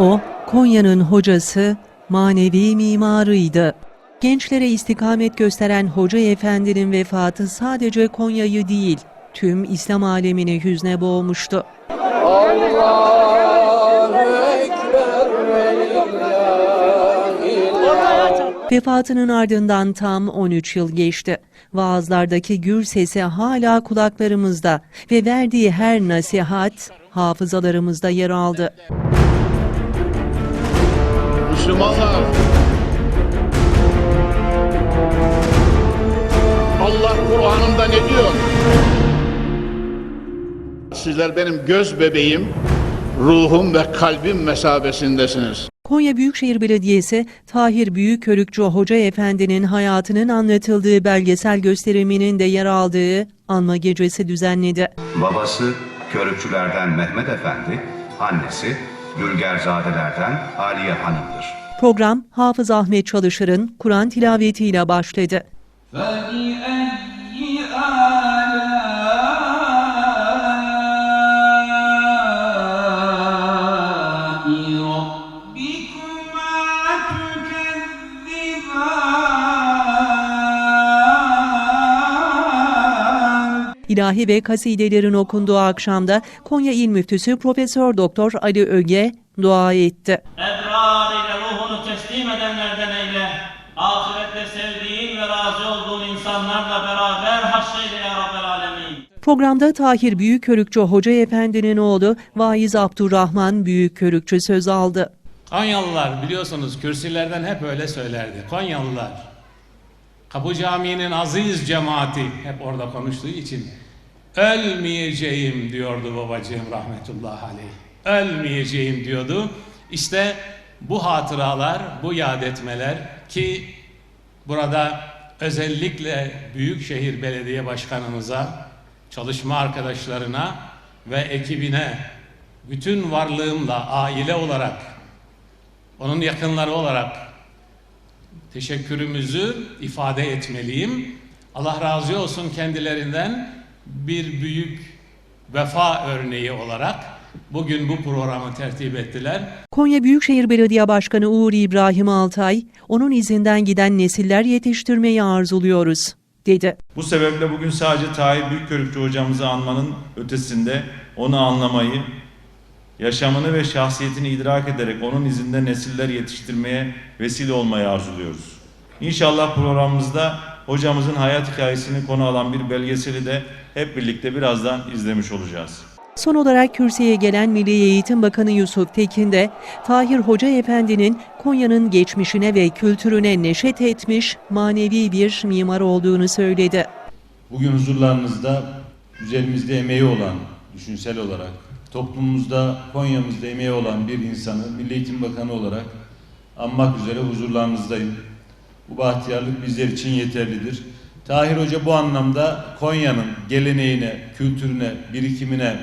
O, Konya'nın hocası, manevi mimarıydı. Gençlere istikamet gösteren Hoca Efendi'nin vefatı sadece Konya'yı değil, tüm İslam alemini hüzne boğmuştu. Vefatının ardından tam 13 yıl geçti. Vaazlardaki gür sesi hala kulaklarımızda ve verdiği her nasihat hafızalarımızda yer aldı. Müslümanlar Allah Kur'an'ında ne diyor? Sizler benim göz bebeğim, ruhum ve kalbim mesabesindesiniz. Konya Büyükşehir Belediyesi Tahir Büyükörükçü Hoca Efendi'nin hayatının anlatıldığı belgesel gösteriminin de yer aldığı anma gecesi düzenledi. Babası Körükçülerden Mehmet Efendi, annesi Gülgerzadelerden Aliye Hanım'dır. Program Hafız Ahmet Çalışır'ın Kur'an tilavetiyle başladı. İlahi ve kasidelerin okunduğu akşamda Konya İl Müftüsü Profesör Doktor Ali Öge dua etti. Ebrar ile ruhunu teslim edenlerden eyle. Ahirette sevdiğin ve razı olduğun insanlarla beraber haşreyle ya Rabbel Alemin. Programda Tahir Büyükörükçü Hoca Efendi'nin oğlu Vaiz Abdurrahman Büyükörükçü söz aldı. Konyalılar biliyorsunuz kürsülerden hep öyle söylerdi. Konyalılar. Kapı Camii'nin aziz cemaati hep orada konuştuğu için ölmeyeceğim diyordu babacığım rahmetullahi aleyh. Ölmeyeceğim diyordu. İşte bu hatıralar, bu yad etmeler ki burada özellikle Büyükşehir Belediye Başkanımıza, çalışma arkadaşlarına ve ekibine bütün varlığımla aile olarak onun yakınları olarak teşekkürümüzü ifade etmeliyim. Allah razı olsun kendilerinden bir büyük vefa örneği olarak bugün bu programı tertip ettiler. Konya Büyükşehir Belediye Başkanı Uğur İbrahim Altay, onun izinden giden nesiller yetiştirmeyi arzuluyoruz, dedi. Bu sebeple bugün sadece Tahir Büyükörükçü hocamızı anmanın ötesinde onu anlamayı, yaşamını ve şahsiyetini idrak ederek onun izinde nesiller yetiştirmeye vesile olmayı arzuluyoruz. İnşallah programımızda hocamızın hayat hikayesini konu alan bir belgeseli de hep birlikte birazdan izlemiş olacağız. Son olarak kürsüye gelen Milli Eğitim Bakanı Yusuf Tekin de Tahir Hoca Efendi'nin Konya'nın geçmişine ve kültürüne neşet etmiş manevi bir mimar olduğunu söyledi. Bugün huzurlarınızda üzerimizde emeği olan, düşünsel olarak, toplumumuzda, Konya'mızda emeği olan bir insanı Milli Eğitim Bakanı olarak anmak üzere huzurlarınızdayım. Bu bahtiyarlık bizler için yeterlidir. Tahir Hoca bu anlamda Konya'nın geleneğine, kültürüne, birikimine,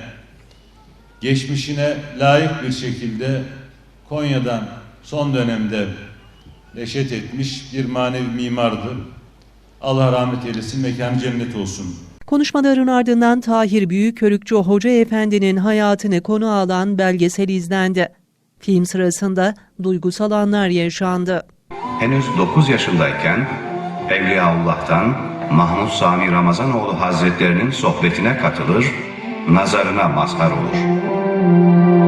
geçmişine layık bir şekilde Konya'dan son dönemde neşet etmiş bir manevi mimardı. Allah rahmet eylesin, mekanı cennet olsun. Konuşmaların ardından Tahir Büyükörükçü Hoca Efendi'nin hayatını konu alan belgesel izlendi. Film sırasında duygusal anlar yaşandı. Henüz 9 yaşındayken Evliyaullah'tan Mahmud Sami Ramazanoğlu Hazretlerinin sohbetine katılır, nazarına mazhar olur.